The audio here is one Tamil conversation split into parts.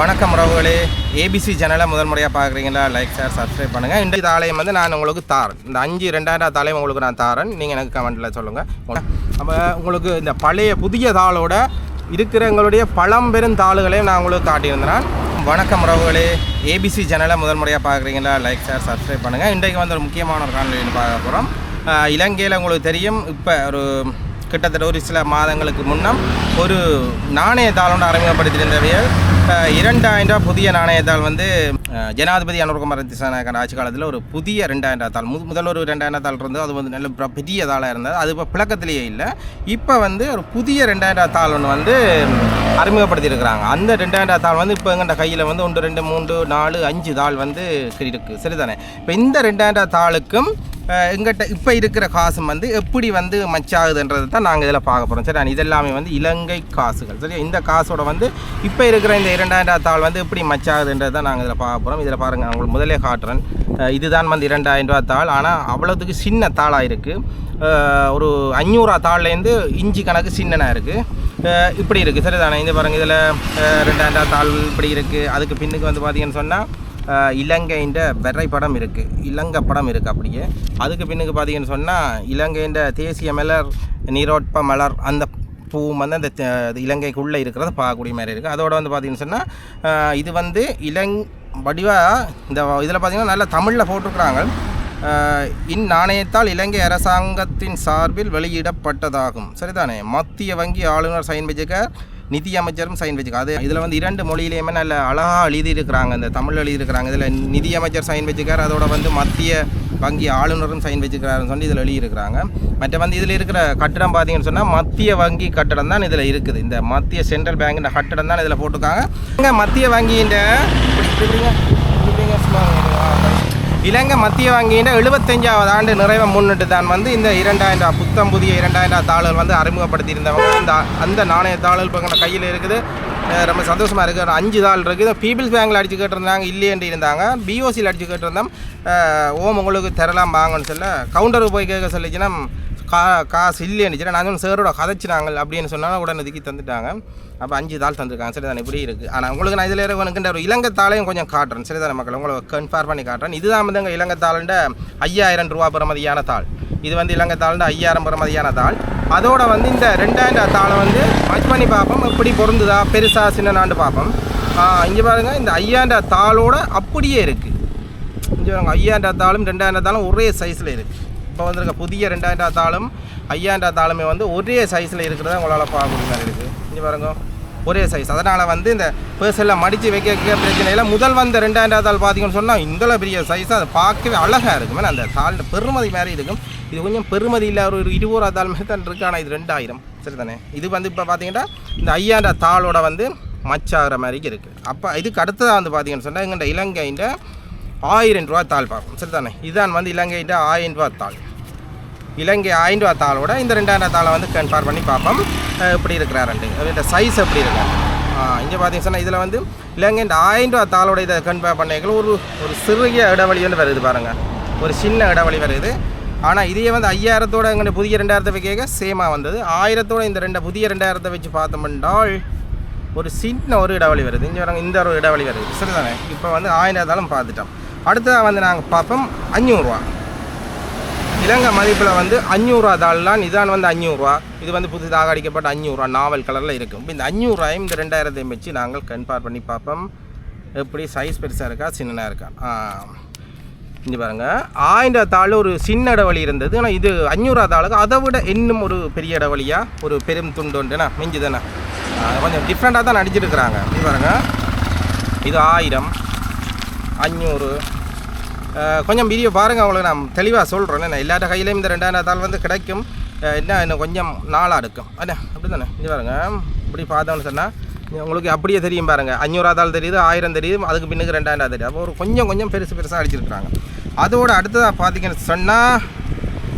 வணக்கம் உறவுகளே. ஏபிசி சேனலை முதல் முறையாக பார்க்குறீங்களா? லைக் ஷேர் சப்ஸ்கிரைப் பண்ணுங்கள் இந்த தாளையம் வந்து நான் உங்களுக்கு தாரேன். இந்த அஞ்சு ரெண்டாயிரம் தாளையம் உங்களுக்கு நான் தாரேன். நீங்கள் எனக்கு கமெண்ட்டில் சொல்லுங்கள் அப்போ உங்களுக்கு இந்த பழைய புதிய தாளோட இருக்கிற எங்களுடைய பழம்பெரும் தாளுகளையும் நான் உங்களுக்கு காட்டியிருந்தேன். வணக்கம் உறவுகளே. ஏபிசி சேனலை முதல் முறையாக பார்க்குறீங்களா? லைக் ஷேர் சப்ஸ்கிரைப் பண்ணுங்கள் இன்றைக்கு வந்து ஒரு முக்கியமான ஒரு காணொலின்னு பார்க்க போகிறோம் இலங்கையில் உங்களுக்கு தெரியும். இப்போ ஒரு கிட்டத்தட்ட ஒரு சில மாதங்களுக்கு முன்னம் ஒரு நாணய தாளோட அறிமுகப்படுத்தியிருந்தவையல் இரண்டாயிரம் ரூபாய் புதிய நாணயத்தால் வந்து ஜனாதிபதி அனுர்குமார் திசாநாயக்கன் ஆட்சி காலத்தில் ஒரு புதிய ரெண்டாயிரம் தாள் முத முதல் ஒரு ரெண்டாயிரம் தாள் இருந்தது அது வந்து நல்ல பிர- பெரிய தாளாக இருந்தது. அது இப்போ பிளக்கத்திலேயே இல்லை. இப்போ வந்து ஒரு புதிய ரெண்டாயிரம் தாள் ஒன்று வந்து அறிமுகப்படுத்தியிருக்கிறாங்க. அந்த ரெண்டாயிரம் தாள் வந்து இப்போ எங்கள்கிட்ட கையில் வந்து ஒன்று ரெண்டு மூன்று நாலு அஞ்சு தாள் வந்து இருக்குது சரிதானே? இப்போ இந்த ரெண்டாயிரம் தாளுக்கும் எங்கிட்ட இப்போ இருக்கிற காசும் வந்து எப்படி வந்து மச்சாகுதுன்றது தான் நாங்கள் இதில் பார்க்க போகிறோம் சரி இது இதெல்லாமே வந்து இலங்கை காசுகள். சரி இந்த காசோட வந்து இப்போ இருக்கிற இந்த இரண்டாயிரம் தாள் வந்து எப்படி மச்சாகுதுன்றது தான் நாங்கள் இதில் பார்க்க போகிறோம் இதில் பாருங்கள் உங்களுக்கு முதலே காட்டுறேன். இதுதான் வந்து இரண்டாயிரம் ரூபா தாள். ஆனால் அவ்வளோத்துக்கு சின்ன தாளாக இருக்குது ஒரு அஞ்சூறா தாள்லேருந்து இஞ்சி கணக்கு சின்னனாக இருக்குது இப்படி இருக்குது சரிதானே? இந்த பாருங்கள் இதில் ரெண்டாயிரம் தாள் இப்படி இருக்குது அதுக்கு பின்னுக்கு வந்து பார்த்தீங்கன்னு சொன்னால் அஹ் இலங்கையின் வெறை படம் இருக்குது இலங்கை படம் இருக்குது அப்படியே. அதுக்கு பின்னுக்கு பார்த்தீங்கன்னு சொன்னால் இலங்கையின் தேசிய மலர் நீரோட்ப மலர் அந்த பூ வந்து அந்த இலங்கைக்குள்ளே இருக்கிறத பார்க்கக்கூடிய மாதிரி இருக்குது அதோட வந்து பார்த்திங்கன்னு சொன்னால் இது வந்து இலங் வடிவாக இந்த இதில் பார்த்தீங்கன்னா நல்லா தமிழில் போட்டிருக்கிறாங்க. இந்நாணயத்தால் இலங்கை அரசாங்கத்தின் சார்பில் வெளியிடப்பட்டதாகும். சரிதானே? மத்திய வங்கி ஆளுநர் சைன் விஜயகர் நிதி அமைச்சரும் சைன் வச்சுக்க அது இதில் வந்து இரண்டு மொழியிலையுமே நல்ல அழகாக எழுதியிருக்கிறாங்க இந்த தமிழ் எழுதியிருக்கிறாங்க இதில் நிதி அமைச்சர் சைன் வச்சுக்கார் அதோட வந்து மத்திய வங்கி ஆளுநரும் சைன் வச்சுக்கிறாருன்னு சொல்லி இதில் எழுதியிருக்கிறாங்க மற்ற வந்து இதில் இருக்கிற கட்டடம் பார்த்தீங்கன்னு சொன்னால் மத்திய வங்கி கட்டடம் தான் இதில் இருக்குது இந்த மத்திய சென்ட்ரல் பேங்கின் கட்டடம் தான் இதில் போட்டிருக்காங்க மத்திய வங்கியின் இலங்கை மத்திய வங்கியின் எழுபத்தஞ்சாவது ஆண்டு நிறைவை முன்னிட்டு தான் வந்து இந்த இரண்டாயிரம் ரூபா புத்தம் புதிய இரண்டாயிரம் ரூபா தாளல் வந்து அறிமுகப்படுத்தியிருந்தவங்க. அந்த அந்த நாணய தாளல் இப்போ கையில் இருக்குது. ரொம்ப சந்தோஷமாக இருக்குது. ஒரு அஞ்சு தாள் இருக்குது. பீபிள்ஸ் பேங்கில் அடிச்சு கேட்டிருந்தாங்க இல்லையேன்ட்டு இருந்தாங்க. பிஓசியில் அடிச்சு கேட்டிருந்தோம். ஓம் உங்களுக்கு தரலாம் வாங்கன்னு சொல்ல கவுண்டருக்கு போய் கேட்க சொல்லிச்சுன்னா கா காசு இல்லைன்னு நான் சொன்ன சேரோட கதைச்சினாங்க அப்படின்னு சொன்னாலும் உடனே இதுக்கி தந்துட்டாங்க. அப்போ அஞ்சு தாள் தந்திருக்காங்க. சரி தானே இப்படி இருக்குது ஆனால் உங்களுக்கு நான் இதில் உனக்குன்ற ஒரு இலங்கை தாளையும் கொஞ்சம் காட்டுறேன். சரி தானே மக்கள்? உங்களை கன்ஃபார்ம் பண்ணி காட்டுறேன். இதுதான் வந்து எங்கள் இலங்கை தாளுண்ட ஐயாயிரம் ரூபா பெறுமதியான தாள். இது வந்து இலங்கை தாளுண்ட ஐயாயிரம் பெறுமதியான தாள். அதோட வந்து இந்த ரெண்டாயிரம் தாளை வந்து மச் பண்ணி பார்ப்போம் எப்படி பொருந்துதா? பெருசா சின்னனாண்டு பார்ப்போம் இங்கே பாருங்கள் இந்த ஐயாயிரம் தாளோட அப்படியே இருக்குது இங்கே பாருங்கள் ஐயாயிரம் தாளும் ரெண்டாயிரம் தாளும் ஒரே சைஸில் இருக்குது இப்போ வந்திருக்க புதிய ரெண்டாயிரம் தாளும் ஐயாயிரம் தாளுமே வந்து ஒரே சைஸில் இருக்கிறத உங்களால் பார்க்க மாதிரி இருக்குது. இங்கே பாருங்க. ஒரே சைஸ் அதனால் வந்து இந்த பேர்ஸெல்லாம் மடித்து வைக்க வைக்க பிரச்சனை இல்லை. முதல் வந்த ரெண்டாயிரம் தாள் பார்த்தீங்கன்னு சொன்னால் இந்த பெரிய சைஸ் அது பார்க்கவே அழகாக இருக்கும். ஏன்னா அந்த தாள் பெருமதி மாதிரி இருக்கும். இது கொஞ்சம் பெருமதி இல்லை ஒரு ஒரு இருபது ரூபா தாள் மாதிரி தான் இருக்குது ஆனால் இது ரெண்டாயிரம். சரி தானே இது வந்து இப்போ பார்த்தீங்கன்னா இந்த ஐயாயிரம் தாளோட வந்து மச்சாகிற மாதிரிக்கு இருக்குது அப்போ இதுக்கு அடுத்ததாக வந்து பார்த்தீங்கன்னு சொன்னால் எங்கள்கிட்ட இலங்கையின் ஆயிரம் ரூபா தாள் பார்ப்போம். சரி தானே இதுதான் வந்து இலங்கையின் ஆயிரம் ரூபா தாள். இலங்கை ஆயிரம் தாளோட இந்த ரெண்டாயிரம் தாளை வந்து கன்ஃபார்ம் பண்ணி பார்ப்போம். இப்படி எப்படி இருக்கிறாருண்டு இந்த சைஸ் எப்படி இருக்கு? இங்கே பார்த்தீங்கன்னா சொன்னால் இதில் வந்து இலங்கை இந்த ஆயிரம் தாளோட இதை கன்ஃபார்ம் பண்ணிக்கல ஒரு ஒரு சிறிய இடைவெளி வந்து வருது பாருங்கள் ஒரு சின்ன இடைவெளி வருது. ஆனால் இதையே வந்து ஐயாயிரத்தோட எங்கள் புதிய ரெண்டாயிரத்தை வைக்க சேமாக வந்தது. ஆயிரத்தோட இந்த ரெண்டு புதிய ரெண்டாயிரத்தை வச்சு பார்த்தோம்னால் ஒரு சின்ன ஒரு இடைவெளி வருது. இங்கே வரங்க இந்த ஒரு இடைவெளி வருது. சரிதானே? இப்போ வந்து ஆயிரம் தாளும் பார்த்துட்டோம். அடுத்ததாக வந்து நாங்கள் பார்ப்போம் அஞ்சூறுரூவா இலங்கை மதிப்பில் வந்து அஞ்சூறுரூவா தாள்லாம் இதான் வந்து அஞ்சூறுரூவா இது வந்து புதுதாக அடிக்கப்பட்ட அஞ்சூறுரூவா நாவல் கலரில் இருக்கும் இப்போ இந்த அஞ்சூறுரூவாயும் இந்த ரெண்டாயிரத்தையும் வச்சு நாங்கள் கன்ஃபார் பண்ணி பார்ப்போம். எப்படி சைஸ் பெருசாக இருக்கா சின்னதாக இருக்கா? இங்கே பாருங்கள் ஆயிரம் தாள் ஒரு சின்ன இடவழி இருந்தது. ஆனால் இது அஞ்சூறுரூவா தாளுக்கு அதை விட இன்னும் ஒரு பெரிய இடவழியாக ஒரு பெரும் துண்டு உண்டுண்ணா மிஞ்சி தானே கொஞ்சம் டிஃப்ரெண்ட்டாக தான் நடிச்சிருக்கிறாங்க. இது பாருங்கள் இது ஆயிரம். அஞ்சூறு கொஞ்சம் வீடியோ பாருங்கள் உங்களுக்கு நான் தெளிவாக சொல்கிறேன் நான் எல்லாட்ட கையிலையும் இந்த ரெண்டாயிரம் தாள் வந்து கிடைக்கும். என்ன இன்னும் கொஞ்சம் நாளாக இருக்கும். அண்ணா அப்படி தானே இது பாருங்க. இப்படி பார்த்தோம்னு சொன்னால் உங்களுக்கு அப்படியே தெரியும் பாருங்கள் அஞ்சூறா தாள் தெரியுது ஆயிரம் தெரியுது அதுக்கு பின்னுக்கு ரெண்டாயிரம் தெரியுது. அப்போ ஒரு கொஞ்சம் கொஞ்சம் பெருசு பெருசாக அடிச்சிருக்கிறாங்க. அதோட அடுத்ததாக பார்த்தீங்கன்னு சொன்னால்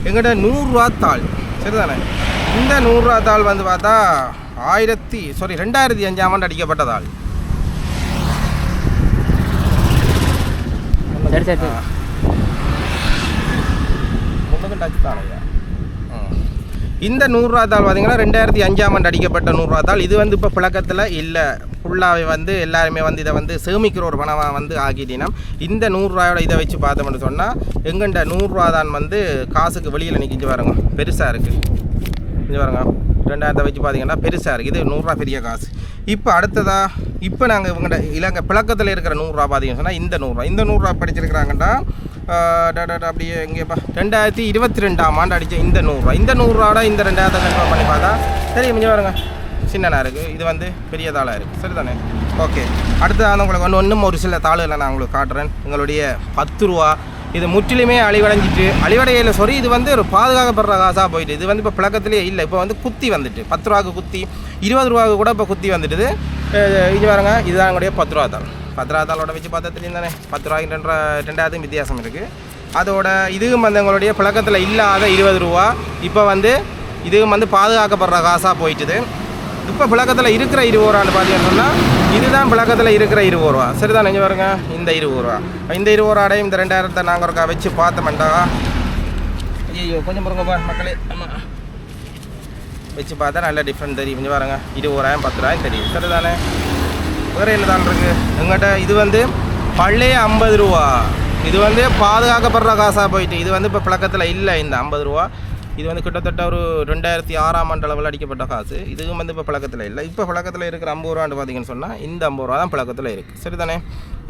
எங்கிட்ட நூறுரூவா தாள். சரிதானே? இந்த நூறுரூவா தாள் வந்து பார்த்தா ஆயிரத்தி சாரி ரெண்டாயிரத்தி அஞ்சாம் ஆண்டு அடிக்கப்பட்ட தாள். சரி சரி சரி. டச் தானையா? இந்த நூறுரூவா தாள் பார்த்தீங்கன்னா ரெண்டாயிரத்தி அஞ்சாம் ஆண்டு அடிக்கப்பட்ட நூறுரூவா தாள். இது வந்து இப்போ புழக்கத்தில் இல்லை. ஃபுல்லாகவே வந்து எல்லாருமே வந்து இதை வந்து சேமிக்கிற ஒரு பணமாக வந்து ஆக்கிட்டினா இந்த நூறுரூவாயோட இதை வச்சு பார்த்தோம்னு சொன்னால் எங்கண்ட நூறுரூவா தான் வந்து காசுக்கு வெளியில் நிற்கிஞ்சு பாருங்க. பெருசாக இருக்குது இங்கே பாருங்க. ரெண்டாயிரத்தை வச்சு பார்த்தீங்கன்னா பெருசாக இருக்குது இது நூறுரூவா பெரிய காசு. இப்போ அடுத்ததாக இப்போ நாங்கள் இவங்கள்ட இலங்கை பிளக்கத்தில் இருக்கிற நூறுரூவா பார்த்தீங்கன்னு சொன்னால் இந்த நூறுரூவா. இந்த நூறுரூவா படிச்சிருக்கிறாங்கடா அப்படியே எங்கேப்பா ரெண்டாயிரத்தி இருபத்தி ரெண்டாம் ஆண்டு அடித்த இந்த நூறுரூவா. இந்த நூறுரூவாட இந்த ரெண்டாயிரத்தை கன்ஃபார்ம் பண்ணி பார்த்தா சரி கொஞ்சம் வருங்க சின்னனா இருக்குது இது வந்து பெரிய தாளாக இருக்குது சரி தானே ஓகே அடுத்ததாக உங்களுக்கு ஒன்று இன்னும் ஒரு சில தாளுகளை நான் உங்களுக்கு காட்டுறேன். எங்களுடைய பத்து ரூபா இது முற்றிலுமே அழிவடைஞ்சிட்டு அழிவடையில் சொறி இது வந்து ஒரு பாதுகாக்கப்படுற காசாக போயிட்டு இது வந்து இப்போ பழக்கத்திலே இல்லை. இப்போ வந்து குத்தி வந்துட்டு பத்து ரூபாக்கு குத்தி இருபது ரூபாவுக்கு கூட இப்போ குத்தி வந்துட்டுது. அஹ் இது பாருங்க இதுதான் எங்களுடைய பத்து ரூபா தாள். பத்து ரூபா தாளோட வச்சு பார்த்தா தெரியும் தானே பத்து ரூபாய்க்கு ரெண்டு ரூபா வித்தியாசம் இருக்குது அதோட இதுவும் வந்து எங்களுடைய பழக்கத்தில் இல்லாத இருபது ரூபா இப்போ வந்து இதுவும் வந்து பாதுகாக்கப்படுற காசாக போயிட்டுது. இப்போ புழக்கத்தில் இருக்கிற இருபது ரூபான்னு பார்த்தீங்கன்னு சொன்னால் இதுதான் புழக்கத்தில் இருக்கிற இருபது ரூபா. சரிதான் நெஞ்சு பாருங்க? இந்த இருபது ரூபா. இந்த இருபது ரூபாடையும் இந்த ரெண்டாயிரத்தை நாங்கள் ஒருக்கா வச்சு பார்த்தோம்டா ஐயோ கொஞ்சம் பாருங்கப்பா மக்களே. ஆமாம் வச்சு பார்த்தா நல்ல டிஃப்ரெண்ட் தெரியும். கொஞ்சம் பாருங்க. இருபதாயிரம் பத்து ரூபாயும் தெரியும். சரிதானே? வேறு என்ன தான் இருக்குது எங்கிட்ட இது வந்து பழைய ஐம்பது ரூபா. இது வந்து பாதுகாக்கப்படுற காசாக போயிட்டு இது வந்து இப்போ பழக்கத்தில் இல்லை இந்த ஐம்பது ரூபா. இது வந்து கிட்டத்தட்ட ஒரு ரெண்டாயிரத்தி ஆறாம் ஆண்டு அளவில் அடிக்கப்பட்ட காசு. இதுவும் வந்து இப்போ பழக்கத்தில் இல்லை. இப்போ பழக்கத்தில் இருக்கிற ஐம்பது ரூபான்னு பார்த்தீங்கன்னு சொன்னால் இந்த ஐம்பது ரூபா தான் பழக்கத்தில் இருக்குது சரிதானே?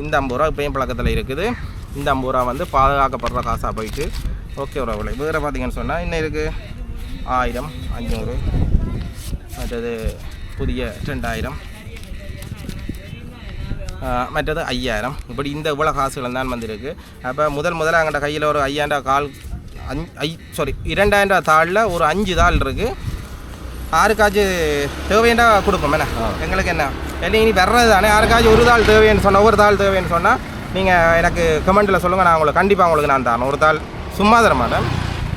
இந்த ஐம்பது ரூபா இப்போயும் பழக்கத்தில் இருக்குது. இந்த ஐம்பது ரூபா வந்து பாதுகாக்கப்படுற காசாக போயிட்டு. ஓகே உறவுகளை வேறு பார்த்தீங்கன்னு சொன்னால் இன்னும் இருக்குது ஆயிரம் அஞ்சூறு மற்றது புதிய ரெண்டாயிரம். மற்றது ஐயாயிரம். இப்படி இந்த இவ்வளோ காசுகள் தான் வந்திருக்கு. அப்போ முதல் முதல்ல எங்கிட்ட கையில் ஒரு ஐயாண்டா கால் அஞ் ஐ சாரி இரண்டாயிரம் ரூபா தாளில் ஒரு அஞ்சு தாள் இருக்குது யாருக்காச்சும் தேவையண்டா கொடுப்போம். என்ன? எங்களுக்கு என்ன? இல்லை இனி வர்றது தானே. யாருக்காச்சும் ஒரு தாள் தேவைன்னு சொன்னால் ஒரு தாள் தேவைன்னு சொன்னால் நீங்கள் எனக்கு கமெண்ட்டில் சொல்லுங்கள் நான் உங்களுக்கு கண்டிப்பாக உங்களுக்கு நான் தரேன். ஒரு தாள் சும்மா தர மாட்டேன்.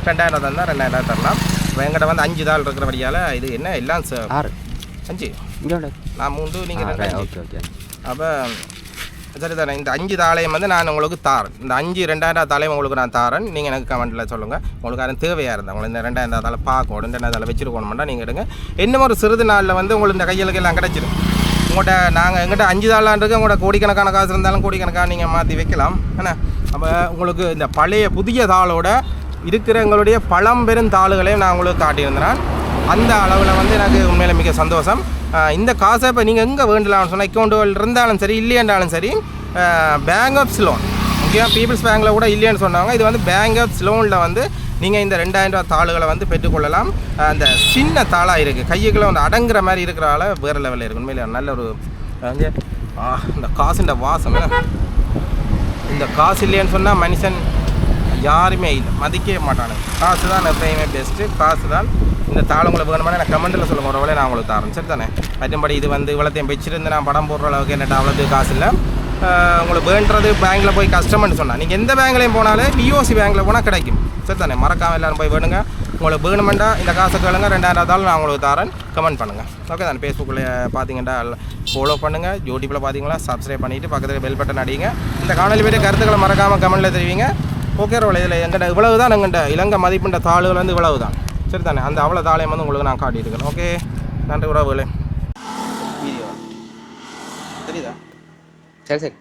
ரெண்டாயிரம் தந்தால் ரெண்டாயிரம் தரலாம். இப்போ எங்கிட்ட வந்து அஞ்சு தாள் இருக்கிறபடியால் இது என்ன? எல்லாம் ச- ஆறு. அஞ்சு? நான் மூன்று நீங்கள் ரெண்டு ஓகே ஓகே. அப்போ சரி தரேன் இந்த அஞ்சு தாளையும் வந்து நான் உங்களுக்கு தாரேன். இந்த அஞ்சு ரெண்டாயிரம் தாளையும் உங்களுக்கு நான் தாரேன். நீங்கள் எனக்கு கமெண்ட்டில் சொல்லுங்கள் உங்களுக்கு யாரும் தேவையாக இருந்தால் உங்களுக்கு இந்த ரெண்டாயிரம் தாளை பார்க்கணும் ரெண்டாயிரம் தாளை வச்சுருக்கணுமெண்டா நீங்கள் எடுங்க. இன்னும் ஒரு சிறிது நாளில் வந்து உங்களுக்கு இந்த கையலுக்கு எல்லாம் கிடச்சிடும் உங்கள்கிட்ட நாங்கள் எங்கிட்ட அஞ்சு தாளான்றது உங்களோட கோடிக்கணக்கான காசு இருந்தாலும் கோடிக்கணக்காக நீங்கள் மாற்றி வைக்கலாம். ஏன்னா அப்போ உங்களுக்கு இந்த பழைய புதிய தாளோட இருக்கிற எங்களுடைய பழம்பெரும் தாளுகளையும் நான் உங்களுக்கு காட்டியிருந்தேன். அந்த அளவில் வந்து எனக்கு உண்மையில மிக சந்தோஷம். இந்த காசை இப்போ நீங்கள் எங்கே வேண்டலாம்னு சொன்னால் அக்கௌண்ட்டுகள் இருந்தாலும் சரி இல்லையாண்டாலும் சரி பேங்க் ஆஃப் லோன் முக்கியமாக பீப்புள்ஸ் பேங்கில் கூட இல்லைன்னு சொன்னாங்க. இது வந்து பேங்க் ஆஃப் லோனில் வந்து நீங்கள் இந்த ரெண்டாயிரம் ரூபா தாளுகளை வந்து பெற்றுக்கொள்ளலாம். அந்த சின்ன தாளாக இருக்குது கையுக்குள்ள வந்து அடங்குற மாதிரி இருக்கிறனால வேறு லெவலில் இருக்குது உண்மையில நல்ல ஒரு வந்து இந்த காசுன்ற வாசம் இந்த காசு இல்லைன்னு சொன்னால் மனுஷன் யாருமே இல்லை. மதிக்கவே மாட்டானுங்க. காசு தான் எப்பயுமே பெஸ்ட்டு காசு தான் இந்த தாள் உங்களுக்கு வேணுமானா எனக்கு கமெண்ட்டில் சொல்லுங்க. ஒரு வேலை நான் உங்களுக்கு தரேன். சரி தானே மற்றபடி இது வந்து இவ்வளோத்தையும் வச்சிருந்து நான் படம் போடுற அளவுக்கு என்னட்ட அவ்வளோது காசு இல்லை. உங்களுக்கு வேண்டது பேங்க்கில் போய் கஷ்டம்னு சொன்னால் நீங்கள் எந்த பேங்க்லேயும் போனாலும் பிஓசி பேங்க்கில் போனால் கிடைக்கும். சரி தானே மறக்காமல் எல்லாரும் போய் வேணுங்க. உங்களுக்கு வேணுமெண்டா இந்த காசை கேளுங்க. ரெண்டாயிரம் தாள் நான் உங்களுக்கு தரேன். கமெண்ட் பண்ணுங்கள் ஓகே தானே? ஃபேஸ்புக்கில் பார்த்தீங்கன்னா ஃபாலோ பண்ணுங்கள் யூடியூப்பில் பார்த்தீங்களா சப்ஸ்கிரைப் பண்ணிவிட்டு பக்கத்தில் பெல் பட்டன் அடிங்க இந்த காணொலி பற்றி கருத்துக்களை மறக்காமல் கமெண்ட்டில் தெரிவிங்க. ஓகே ரோல இதில் எங்கிட்ட இவ்வளவு தான் எங்கிட்ட இலங்கை மதிப்புன்ற தாளுகள் வந்து இவ்வளவு தான் சரி தானே அந்த அவ்வளோ தாளையம் வந்து உங்களுக்கு நான் காட்டியிருக்கேன் ஓகே? நன்றி உறவுகளே. வீடியோ. தெரியுதா? சரி சரி.